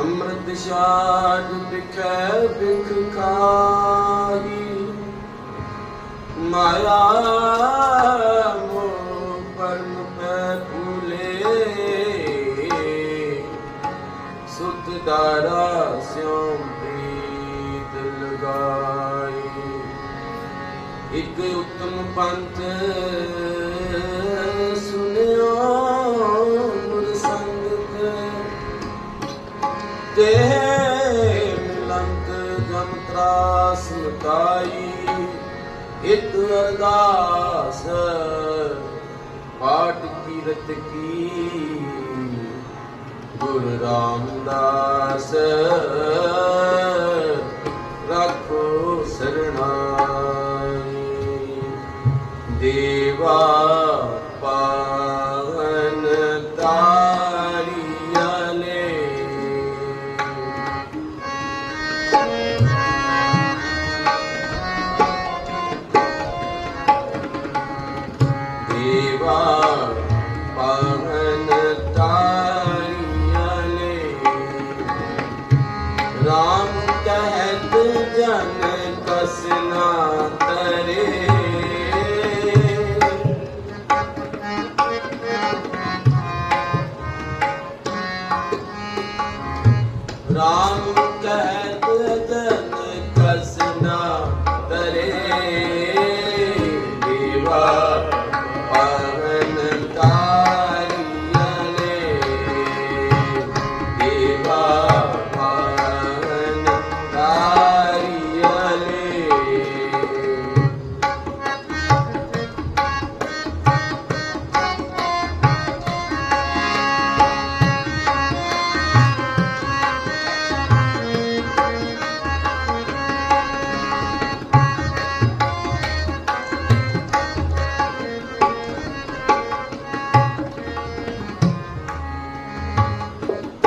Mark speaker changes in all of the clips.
Speaker 1: ਅੰਮ੍ਰਿਤ ਸ਼ਾਦ ਬਿਖੈ ਬਿਖ ਖਾਹੀ ਮਾਇਆ ਮੋਹ ਪਰਮ ਪੈ ਭੂਲੇ। ਸੁਤ ਦਾਰਾ ਸਿਉ ਪ੍ਰੀਤ ਲਗਾਈ। ਇੱਕ ਉਤਮ ਪੰਥ ਤੇ ਮਿਲੰਤ ਜਮ ਤਰਾਸ ਮਤਾਈ ਇਕ ਅਰਦਾਸ ਪਾਠ ਕੀਰਤ ਕੀ। ਗੁਰ ਰਾਮਦਾਸ ਰੱਖੋ ਸਰਣਾਈ। ਦੇਵਾ Amen.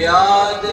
Speaker 1: व्याज